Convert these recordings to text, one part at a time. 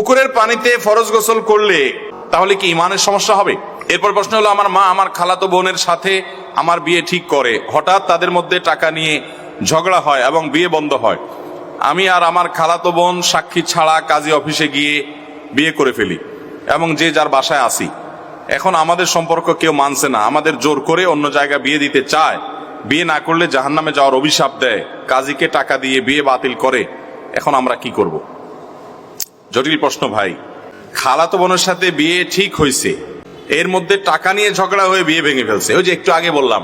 পুকুরের পানিতে ফরজ গোসল করলে তাহলে কি ইমানের সমস্যা হবে? এরপর প্রশ্ন হলো, আমার মা আমার খালাতো বোনের সাথে আমার বিয়ে ঠিক করে। হঠাৎ তাদের মধ্যে টাকা নিয়ে ঝগড়া হয় এবং বিয়ে বন্ধ হয়। আমি আর আমার খালাতো বোন সাক্ষী ছাড়া কাজী অফিসে গিয়ে বিয়ে করে ফেলি এবং যে যার বাসায় আসি এখন আমাদের সম্পর্ক কেউ মানছে না। আমাদের জোর করে অন্য জায়গায় বিয়ে দিতে চায়। বিয়ে না করলে জাহান্নামে যাওয়ার অভিশাপ দেয়। কাজীকে টাকা দিয়ে বিয়ে বাতিল করে। এখন আমরা কি করব? জটিল প্রশ্ন ভাই। খালাতো বোনের সাথে বিয়ে ঠিক হয়েছে এর মধ্যে টাকা নিয়ে ঝগড়া হয়ে বিয়ে ভেঙে ফেলছে। ওই যে একটু আগে বললাম।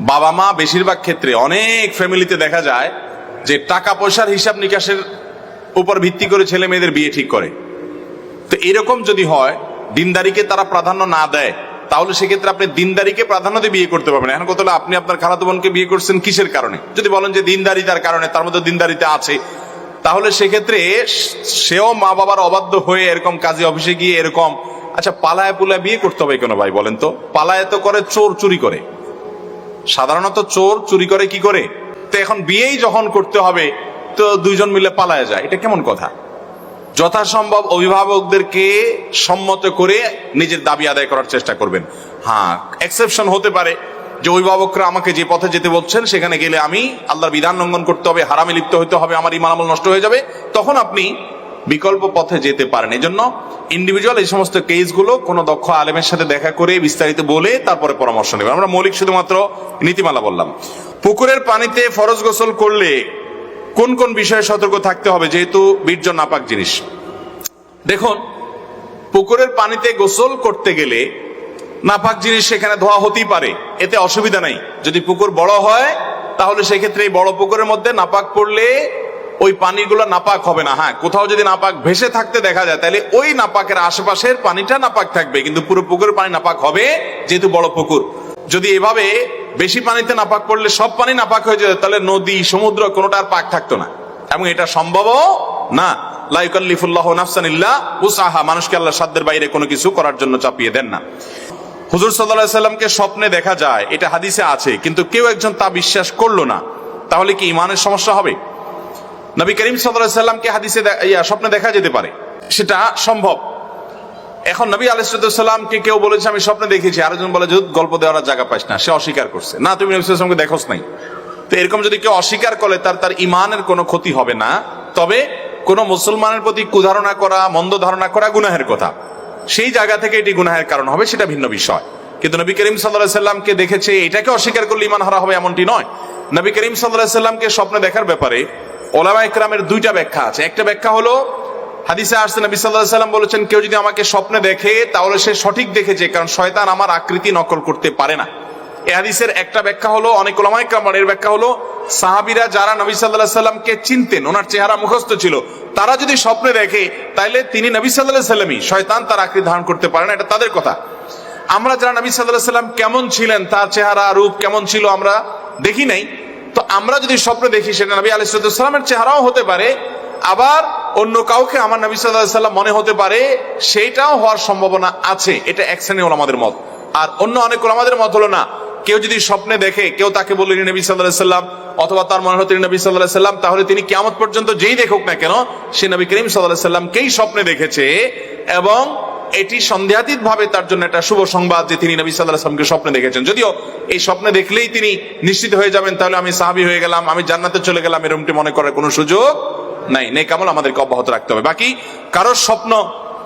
বাবা মা বেশিরভাগ ক্ষেত্রে অনেক ফ্যামিলিতে দেখা যায় যে টাকা পয়সার হিসাব নিকাশের উপর ভিত্তি করে ছেলে মেয়েদের বিয়ে ঠিক করে। তো এরকম যদি হয়, দিনদারিকে তারা প্রাধান্য না দেয়, তাহলে সেক্ষেত্রে আপনি দিনদারিকে প্রাধান্য দিয়ে বিয়ে করতে পারবেন এখন হলো, আপনি আপনার খালাতো বোনকে বিয়ে করছেন কিসের কারণে? যদি বলেন যে দিনদারি তার কারণে, তার মধ্যে দিনদারিতে আছে তাহলে সেক্ষেত্রে সেও মা বাবার অবাধ্য হয়ে এরকম কাজে অফিসে গিয়ে এরকম আচ্ছা পালায় পুলায় বিয়ে করতে হবে কেন ভাই বলেন তো? পালায় তো করে, চোর চুরি করে। সাধারণত চোর চুরি করে কি করে? তো এখন বিয়েই যখন করতে হবে, তো দুইজন মিলে পালায় যায়। এটা কেমন কথা? যথাসম্ভব অভিভাবকদেরকে সম্মত করে নিজের দাবি আদায় করার চেষ্টা করবেন। হ্যাঁ এক্সেপশন হতে পারে। যে অভিভাবকরা আমাকে যে পথে যেতে বলছেন, সেখানে গেলে আমি আল্লাহর বিধান লঙ্ঘন করতে হবে, হারামে লিপ্ত হতে হবে, আমার ইমান আমল নষ্ট হয়ে যাবে। তখন আপনি বিকল্প পথে যেতে পারেন। এই জন্য ইন্ডিভিজুয়াল এই সমস্ত কেসগুলো কোনো দক্ষ আলেমের সাথে দেখা করে বিস্তারিত বলে তারপরে পরামর্শ নেবেন। আমরা মৌলিক শুধুমাত্র নীতিমালা বললাম। পুকুরের পানিতে ফরজ গোসল করলে কোন কোন বিষয়ে সতর্ক থাকতে হবে, যেহেতু বীর্য নাপাক জিনিস? দেখুন, পুকুরের পানিতে গোসল করতে গেলে নাপাক জিনিস সেখানে ধোয়া হতেই পারে। এতে অসুবিধা নাই। যদি পুকুর বড় হয়, তাহলে সেক্ষেত্রে এই বড় পুকুরের মধ্যে নাপাক পড়লে ওই পানিগুলো নাপাক হবে না। হ্যাঁ কোথাও যদি নাপাক ভেসে থাকতে দেখা যায়, তাহলে ওই নাপাকের আশেপাশের পানিটা নাপাক থাকবে। কিন্তু পুরো পুকুরের পানি নাপাক হবে, যেহেতু বড় পুকুর। যদি এভাবে বেশি পানিতে নাপাক পড়লে সব পানি নাপাক হয়ে যেত, তাহলে নদী, সমুদ্র কোনোটা আর পাক থাকতো না। এবং এটা সম্ভবও না। লাইকাল্লিফুল্লাহ নাফসানিল্লাহ উসাহা মানুষকে আল্লাহ সাধ্যের বাইরে কোনো কিছু করার জন্য চাপিয়ে দেন না। হুজুর সাল্লাহ সাল্লামকে স্বপ্নে দেখা যায়, এটা হাদিসে আছে, কিন্তু কেউ একজন তা বিশ্বাস করল না। তাহলে কি ইমানের সমস্যা হবে? নবী করিম সাল্লাহ সাল্লামকে হাদিসে স্বপ্নে দেখা যেতে পারে। সেটা সম্ভব। এখন নবী আলাইসাল্লামকে কেউ বলেছে, আমি স্বপ্নে দেখেছি। আরেকজন বলে যে গল্প দেওয়ার জায়গা পাইস না। সে অস্বীকার করছে। না, তুমি নবী সাল্লামকে দেখোস নাই। তো এরকম যদি কেউ অস্বীকার করে, তার তার ইমানের কোনো ক্ষতি হবে না। তবে কোন মুসলমানের প্রতি কুধারণা করা, মন্দ ধারণা করা গুনাহের কথা। সেই জায়গা থেকে এটি গুনাহের কারণ হবে, সেটা ভিন্ন বিষয়। কিন্তু নবী করিম সাল্লাহ সাল্লামকে দেখেছে, এটাকে অস্বীকার করলে ইমান হারা হবে এমনটি নয়। নবী করিম সাল্লাহ সাল্লামকে স্বপ্নে দেখার ব্যাপারে ওলামা ইকরামের দুইটা ব্যাখ্যা আছে। একটা ব্যাখ্যা হলো, হাদিসে আসছে, নবী সাল্লাহ সাল্লাম বলেছেন, কেউ যদি আমাকে স্বপ্নে দেখে, তাহলে সে সঠিক দেখেছে, কারণ শয়তান আমার আকৃতি নকল করতে পারে না। এ হাদিসের একটা ব্যাখ্যা হলো, অনেক ওলামাই কামারের ব্যাখ্যা হলো, সাহাবিরা যারা নবী সাল্লাহ সাল্লামকে চিনতেন, ওনার চেহারা মুখস্থ ছিল তারা যদি স্বপ্নে দেখে, তাইলে তিনি নবী সাল্লাহ শয়তান তার আকৃতি ধারণ করতে পারে না, এটা তাদের কথা। আমরা যারা নবী সাল্লাহ সাল্লাম কেমন ছিলেন, তার চেহারা, রূপ কেমন ছিল আমরা দেখি নাই। তো আমরা যদি স্বপ্নে দেখি, সেটা নবী আলাইসাল্লামের চেহারাও হতে পারে, আবার অন্য কাউকে আমার নবী সাল্লাম মনে হতে পারে, সেইটাও হওয়ার সম্ভাবনা আছে। এটা এক শ্রেণি হলো আমাদের মত। আর অন্য অনেক আমাদের মত হলো না, কেউ যদি স্বপ্নে দেখে, কেউ তাকে বলল, "ইনি নবী সাল্লাহ সাল্লাম অথবা তার মনে হতো ইনি নবী সাল্লাহ সাল্লাম, তাহলে তিনি কেমন পর্যন্ত যেই দেখুক না কেন, সে নবী করিম সাল্লাহ সাল্লামকেই স্বপ্নে দেখেছে এবং এটি সন্দেহাতীত ভাবে তার জন্য একটা শুভ সংবাদ যে তিনি নবী সাল্লাহ সাল্লামকে স্বপ্নে দেখেছেন। যদিও এই স্বপ্নে দেখলেই তিনি নিশ্চিত হয়ে যাবেন, তাহলে আমি সাহাবি হয়ে গেলাম, আমি জান্নাতে চলে গেলাম, এরকমটি মনে করার কোনো সুযোগ নাই। নেকামল আমাদেরকে অব্যাহত রাখতে হবে। বাকি কারোর স্বপ্ন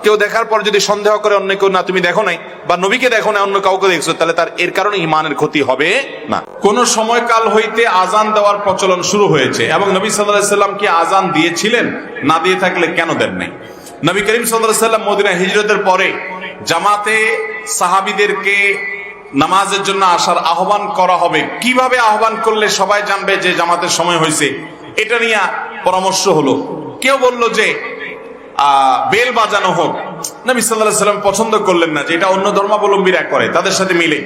কেউ দেখার পর যদি সন্দেহ করে অন্য কেউ, না, তুমি দেখো নাই, বা নবীকে দেখো না অন্য কাউকে দেখছ, তাহলে তার এর কারণে ইমানের ক্ষতি হবে না। কোন সময়কাল হইতে আজান দেওয়ার প্রচলন শুরু হয়েছে, এবং নবী সাল্লাম কি আজান দিয়েছিলেন? না দিয়ে থাকলে কেন দেন নাই? নবী করিম সাল্লাহ সাল্লাম মদিনা হিজরতের পরে জামাতে সাহাবিদেরকে নামাজের জন্য আসার আহ্বান করা হবে। কীভাবে আহ্বান করলে সবাই জানবে যে জামাতের সময় হয়েছে এটা নিয়ে পরামর্শ হলো। কেউ বলল যে বেল বাজানো হোক। নবী সাল্লাহ সাল্লাম পছন্দ করলেন না যে এটা অন্য ধর্মাবলম্বীরা করে, তাদের সাথে মিলে।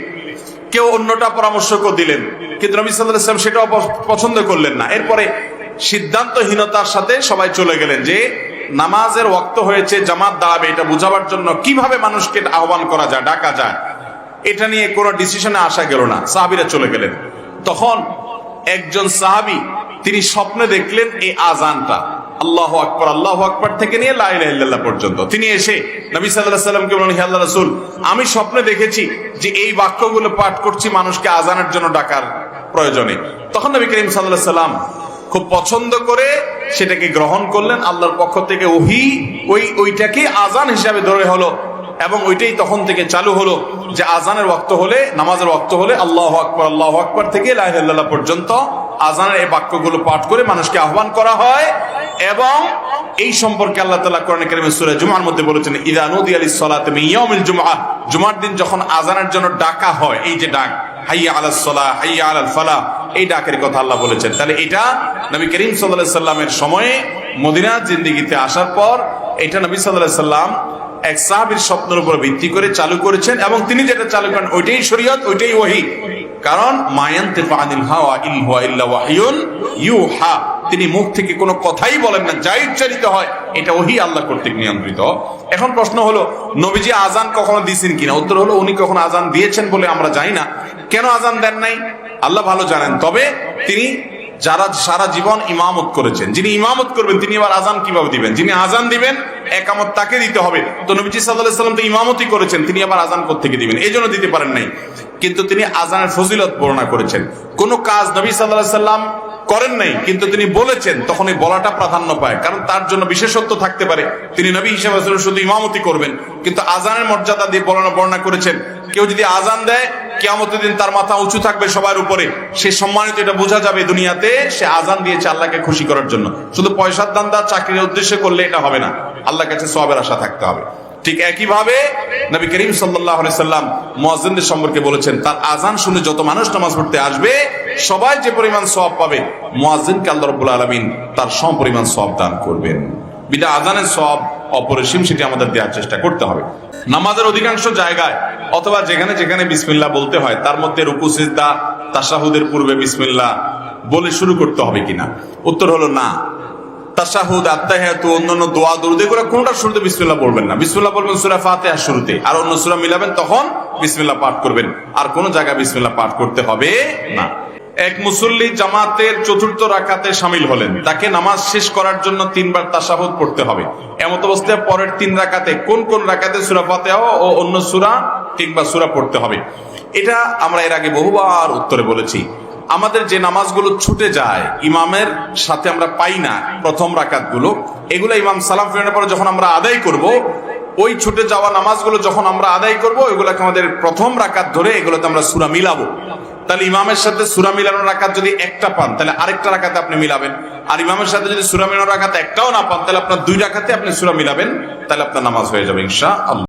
কেউ অন্যটা পরামর্শ দিলেন, কিন্তু নবী সাল্লাহ সাল্লাম সেটাও পছন্দ করলেন না। এরপরে সিদ্ধান্তহীনতার সাথে সবাই চলে গেলেন যে নামাজের ওক্ত হয়েছে, জামাত দাঁড়াবে, এটা বুঝাবার জন্য কীভাবে মানুষকে আহ্বান করা যায়, ডাকা যায়, এটা নিয়ে কোনো ডিসিশনে আসা গেল না, সাহাবিরা চলে গেলেন। তখন একজন সাহাবি, তিনি স্বপ্নে দেখলেন এই আজানটা আল্লাহ আকবর আল্লাহ আকবর থেকে নিয়ে লাইল্লাহ পর্যন্ত। তিনি এসে নবী সাল্লাহ সাল্লামকে বলেন হে আল্লাহ রাসুল, আমি স্বপ্নে দেখেছি যে এই বাক্যগুলো পাঠ করছি মানুষকে আজানের জন্য ডাকার প্রয়োজনে। তখন নবী করিম সাল্লাহ সাল্লাম খুব পছন্দ করে সেটাকে গ্রহণ করলেন। আল্লাহর পক্ষ থেকে ওহি, ওই, ওইটাকে আজান হিসাবে ধরে হলো এবং ওইটাই তখন থেকে চালু হলো যে আজানের ওয়াক্ত হলে, নামাজের ওয়াক্ত হলে আল্লাহ আকবর আল্লাহ আকবর থেকে লাইল্লাহ পর্যন্ত আজানের এই বাক্যগুলো পাঠ করে মানুষকে আহ্বান করা হয়। এবং এই সম্পর্কে আল্লাহ তালা কোরআন কারিমের সূরা জুমার মধ্যে বলেছেন, ইদা নদী আলী সালাতে জুমআ জুমার দিন যখন আজানের জন্য ডাকা হয়, এই যে ডাক, হাইয়া আলাস সালাহ, হাইয়া এই ডাকের কথা আল্লাহ বলেছেন। তাহলে সময়ে আসার পর এটা নবী এক স্বপ্নের উপর ভিত্তি করে চালু করেছেন এবং তিনি যেটা চালু করেন, ওইটাই শরীয়ত, ওইটাই ওহি। কারণ মায়ান্তে আনিল হাওয়া ইল হুয়া ইল্লা ওয়াহিয়ুন ইউহা। তিনি মুখ থেকে কোনো কথাই বলেন না যাই উচ্চারিত হয়, এটা ওহি আল্লাহ কর্তৃক নিয়ন্ত্রিত। এখন প্রশ্ন হলো, নবীজি আজান কখনো দিয়েছেন কিনা? উত্তর হলো, উনি কখনো আজান দিয়েছেন বলে আমরা জানি না। কেন আজান দেন নাই? আল্লাহ ভালো জানেন। তবে তিনি যারা সারা জীবন ইমামত করেছেন, যিনি ইমামত করবেন, তিনি এবার আজান কীভাবে দিবেন? যিনি আজান দিবেন, একামত তাকে দিতে হবে। তো নবীজি সাল্লাহ তো ইমামতি করেছেন, তিনি আবার আজান থেকে দিবেন? এই জন্য দিতে পারেন নাই। কিন্তু তিনি আজানের ফজিলত বর্ণনা করেছেন। কোন কাজ নবী সাল্লাহ সাল্লাম করেন নাই, কিন্তু তিনি বলেছেন তখন এই বলাটা প্রাধান্য পায়। কারণ তার জন্য বিশেষত্ব থাকতে পারে, তিনি নবী হিসেবে শুধু ইমামতি করবেন। কিন্তু আজানের মর্যাদা দিয়ে বর্ণনা করেছেন, কেউ যদি আজান দেয় কেয়ামতের দিন তার মাথা উঁচু থাকবে সবার উপরে। সে সম্মানিত এটা বোঝা যাবে দুনিয়াতে, সে আজান দিয়েছে আল্লাহকে খুশি করার জন্য। শুধু পয়সার দান্দা চাকরির উদ্দেশ্যে করলে এটা হবে না। আল্লাহর কাছে সবের আশা থাকতে হবে। ঠিক একইভাবে নবী করিম সাল্লাম মোয়াজিনদের সম্পর্কে বলেছেন, তার আজান শুনে যত মানুষ নামাজ পড়তে আসবে, সবাই যে পরিমাণ সব পাবে মোয়াজিনকে আল্লাহ রব্বুল আলমিন তার সম পরিমাণ সব দান করবেন। বিদা আজানের সব অপরিসীম সেটি আমাদের দেওয়ার চেষ্টা করতে হবে। নামাজের অধিকাংশ জায়গায়, অথবা যেখানে যেখানে বিসমিল্লা বলতে হয়, তার মধ্যে রুকু, সিজদা তাসাহুদের পূর্বে বিসমিল্লা বলে শুরু করতে হবে কিনা। উত্তর হলো না। বলবেন না। শুরুতে, আর অন্য মিলাবেন তখন বিসমিল্লাহ পাঠ করবেন। আর কোন জায়গায় বিসমিল্লা পাঠ করতে হবে না। এক মুসল্লি জামাতের চতুর্থ রাকাতে সামিল হলেন। তাকে নামাজ শেষ করার জন্য তিনবার তাসাহুদ পড়তে হবে। এমত অবস্থায় পরের তিন রাকাতে কোন কোন রাকাতে সুরা ফাতিহা ও অন্য সুরা কিংবা সুরা পড়তে হবে। এটা আমরা এর আগে বহুবার উত্তরে বলেছি। আমাদের যে নামাজগুলো ছুটে যায়, ইমামের সাথে আমরা পাই না প্রথম রাকাতগুলো। এগুলো ইমাম সালাম ফেরানোর পরে যখন আমরা আদায় করব, ওই ছুটে যাওয়া নামাজগুলো যখন আমরা আদায় করব, এগুলোকে আমাদের প্রথম রাকাত ধরে এগুলোতে আমরা সুরা মিলাবো। তাহলে ইমামের সাথে সুরা মিলানোর রাখাত যদি একটা পান, তাহলে আরেকটা রাখাতে আপনি মিলাবেন। আর ইমামের সাথে যদি সুরা মিলানোর রাখাতে একটাও না পান, তাহলে আপনার দুই রাখাতে আপনি সুরা মিলাবেন, তাহলে আপনার নামাজ হয়ে যাবে ইনশা আল্লাহ